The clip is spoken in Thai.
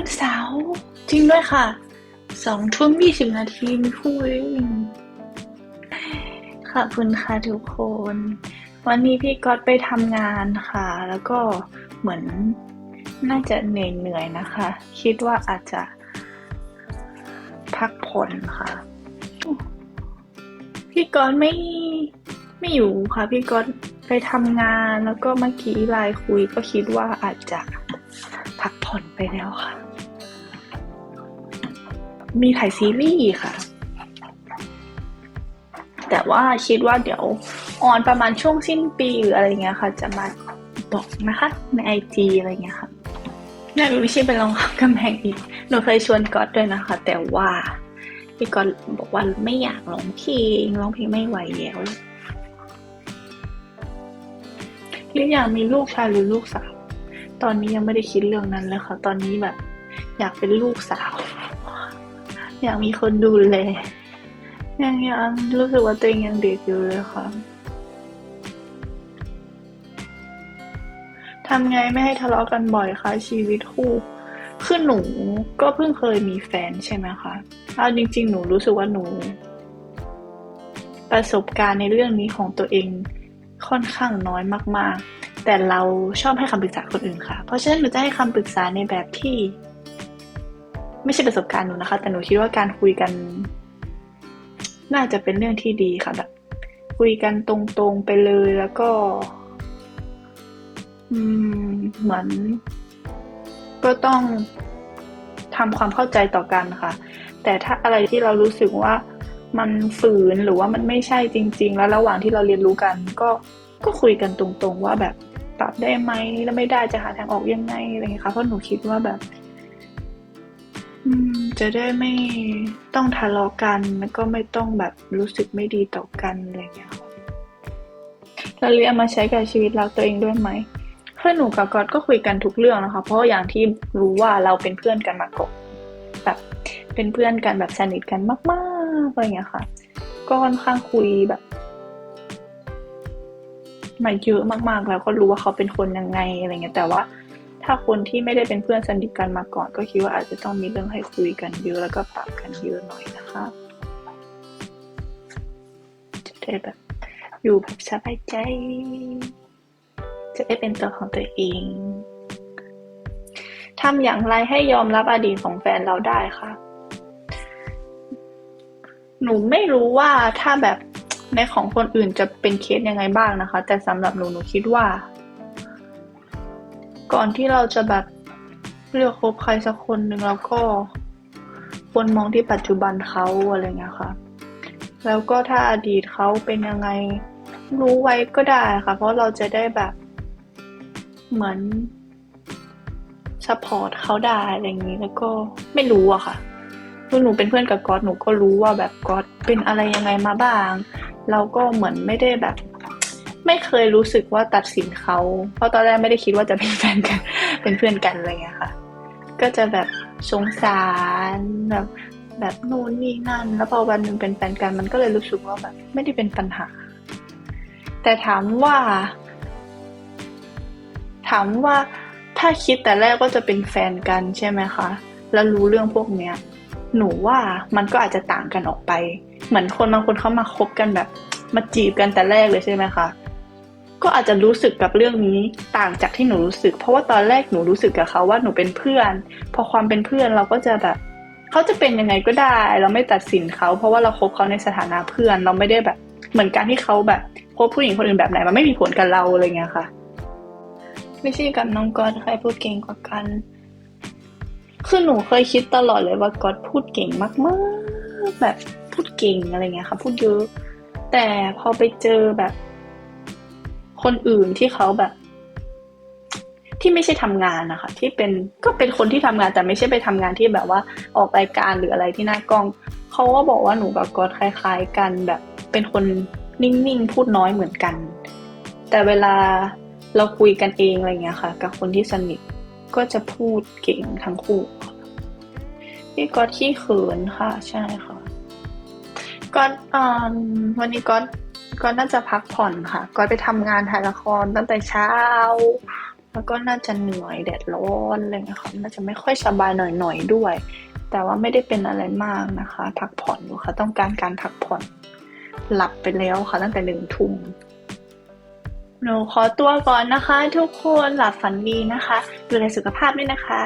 วันเสาร์จริงด้วยค่ะสองทุ่มยี่สิบนาทีมีคู่เองขอบคุณค่ะทุกคน วันนี้พี่ก๊อตไปทำงานค่ะ แล้วก็เหมือนน่าจะเหนื่อยๆนะคะ คิดว่าอาจจะพักผ่อนค่ะ พี่ก๊อตไม่ไม่อยู่ค่ะ พี่ก๊อตไปทำงานแล้วก็เมื่อกี้ไลน์คุยก็คิดว่าอาจจะพักผ่อนไปแล้วค่ะ มีถ่ายซีรีส์ค่ะ แต่ว่าคิดว่าเดี๋ยวออนประมาณช่วงสิ้นปีหรืออะไรเงี้ยค่ะ จะมาบอกนะคะ ในไอจีอะไรเงี้ยค่ะน่ามีวิชีไปลองกำแพงอีกหนูเคยชวนก๊อตด้วยนะคะ แต่ว่าพี่ก๊อตบอกว่าไม่อยากร้องเพลงร้องเพลงไม่ไหวแล้วหรืออยากมีลูกชายหรือลูกสาว ตอนนี้ยังไม่ได้คิดเรื่องนั้นเลยค่ะ ตอนนี้แบบ อยากเป็นลูกสาว อยากมีคนดูแลยังยังรู้สึกว่าตัวเองยังเด็กอยู่เลยค่ะทำไงไม่ให้ทะเลาะกันบ่อยคะชีวิตคู่คือหนูก็เพิ่งเคยมีแฟนใช่ไหมคะเอาจริง ๆ หนูรู้สึกว่าหนู ประสบการณ์ในเรื่องนี้ของตัวเองค่อนข้างน้อยมาก ๆ แต่เราชอบให้คำปรึกษาคนอื่นค่ะ เพราะฉะนั้นหนูจะให้คำปรึกษาในแบบที่ ไม่ใช่ประสบการณ์หนูนะคะ แต่หนูคิดว่าการคุยกัน น่าจะเป็นเรื่องที่ดีค่ะแบบคุยกันตรงๆไปเลยแล้วก็ อืม เหมือน ก็ต้องทำความเข้าใจต่อกันค่ะ แต่ถ้าอะไรที่เรารู้สึกว่ามันฝืนหรือว่ามันไม่ใช่จริง ๆ แล้วระหว่างที่เราเรียนรู้กัน ก็ก็คุยกันตรงๆ ว่าแบบปรับได้ไหมแล้วไม่ได้จะหาทางออกยังไงอะไรเงี้ยค่ะเพราะหนูคิดว่าแบบ อืม จะได้ไม่ต้องทะเลาะกัน แล้วก็ไม่ต้องแบบรู้สึกไม่ดีต่อกันอะไรเงี้ยค่ะแล้วเรียนมาใช้กับชีวิตเราตัวเองด้วยไหมเพื่อนหนูกับก๊อตก็คุยกันทุกเรื่องนะคะ เพราะอย่างที่รู้ว่าเราเป็นเพื่อนกันมาก่อนแบบเป็นเพื่อนกันแบบสนิทกันมากๆอะไรอย่างเงี้ยค่ะ ก็ค่อนข้างคุยแบบมาเยอะมากๆ แล้วก็รู้ว่าเขาเป็นคนยังไงอะไรเงี้ยแต่ว่า ถ้าคนที่ไม่ได้เป็นเพื่อนสนิทกันมาก่อน ก็คิดว่าอาจจะต้องมีเรื่องให้คุยกันเยอะแล้วก็ปรับกันเยอะหน่อยนะคะจะได้แบบอยู่แบบสบายใจ จะได้เป็นตัวของตัวเองทำอย่างไรให้ยอมรับอดีตของแฟนเราได้คะหนูไม่รู้ว่าถ้าแบบในของคนอื่นจะเป็นเคสยังไงบ้างนะคะ แต่สำหรับหนูหนูคิดว่า ก่อนที่เราจะแบบเลือกคบใครสักคนหนึ่งแล้วก็ควรมองที่ปัจจุบันเขาอะไรเงี้ยค่ะ แล้วก็ถ้าอดีตเขาเป็นยังไงรู้ไว้ก็ได้ค่ะ เพราะเราจะได้แบบ เหมือนซัพพอร์ตเขาได้อะไรอย่างนี้ แล้วก็ไม่รู้อะค่ะคือหนูเป็นเพื่อนกับก๊อตหนูก็รู้ว่าแบบก๊อตเป็นอะไรยังไงมาบ้าง เราก็เหมือนไม่ได้แบบ ไม่เคยรู้สึกว่าตัดสินเขา เพราะตอนแรกไม่ได้คิดว่าจะเป็นแฟนกัน เป็นเพื่อนกันอะไรเงี้ยค่ะ ก็จะแบบสงสารแบบแบบนู่นนี่นั่น แล้วพอวันหนึ่งเป็นแฟนกันมันก็เลยรู้สึกว่าแบบไม่ได้เป็นปัญหา แต่ถามว่า ถามว่าถ้าคิดแต่แรกว่าจะเป็นแฟนกันใช่ไหมคะ แล้วรู้เรื่องพวกเนี้ย หนูว่ามันก็อาจจะต่างกันออกไป เหมือนคนบางคนเขามาคบกันแบบมาจีบกันแต่แรกเลยใช่ไหมคะ ก็อาจจะรู้สึกกับเรื่องนี้ต่างจากที่หนูรู้สึก เพราะว่าตอนแรกหนูรู้สึกกับเขาว่าหนูเป็นเพื่อน พอความเป็นเพื่อนเราก็จะแบบเขาจะเป็นยังไงก็ได้ เราไม่ตัดสินเขา เพราะว่าเราคบเขาในสถานะเพื่อน เราไม่ได้แบบ เหมือนการที่เขาแบบคบผู้หญิงคนอื่นแบบไหนมันไม่มีผลกับเราอะไรเงี้ยค่ะไม่ใช่กับน้องก๊อตใครพูดเก่งกว่ากันคือหนูเคยคิดตลอดเลยว่าก๊อตพูดเก่งมากๆแบบพูดเก่งอะไรเงี้ยค่ะ พูดเยอะแต่พอไปเจอแบบ คนอื่นที่เขาแบบ ที่ไม่ใช่ทำงานนะคะ ที่เป็นก็เป็นคนที่ทำงานแต่ไม่ใช่ไปทำงานที่แบบว่าออกรายการหรืออะไรที่หน้ากล้องเขาก็บอกว่าหนูกับก๊อตคล้าย ๆ กันแบบ เป็นคนนิ่งๆพูดน้อยเหมือนกัน แต่เวลาเราคุยกันเองอะไรเงี้ยค่ะ กับคนที่สนิทก็จะพูดเก่งทั้งคู่พี่ก๊อตขี้เขินค่ะ ใช่ค่ะก๊อตอ่าวันนี้ก๊อต ก๊อตน่าจะพักผ่อนค่ะก๊อตไปทำงานถ่ายละครตั้งแต่เช้า แล้วก็น่าจะเหนื่อยแดดร้อนอะไรอย่างเงี้ยค่ะน่าจะไม่ค่อยสบายหน่อยๆด้วย แต่ว่าไม่ได้เป็นอะไรมากนะคะ พักผ่อนอยู่ค่ะ ต้องการการพักผ่อน หลับไปแล้วค่ะตั้งแต่หนึ่งทุ่มหนูขอตัวก่อนนะคะ ทุกคนหลับฝันดีนะคะ ดูแลสุขภาพด้วยนะคะ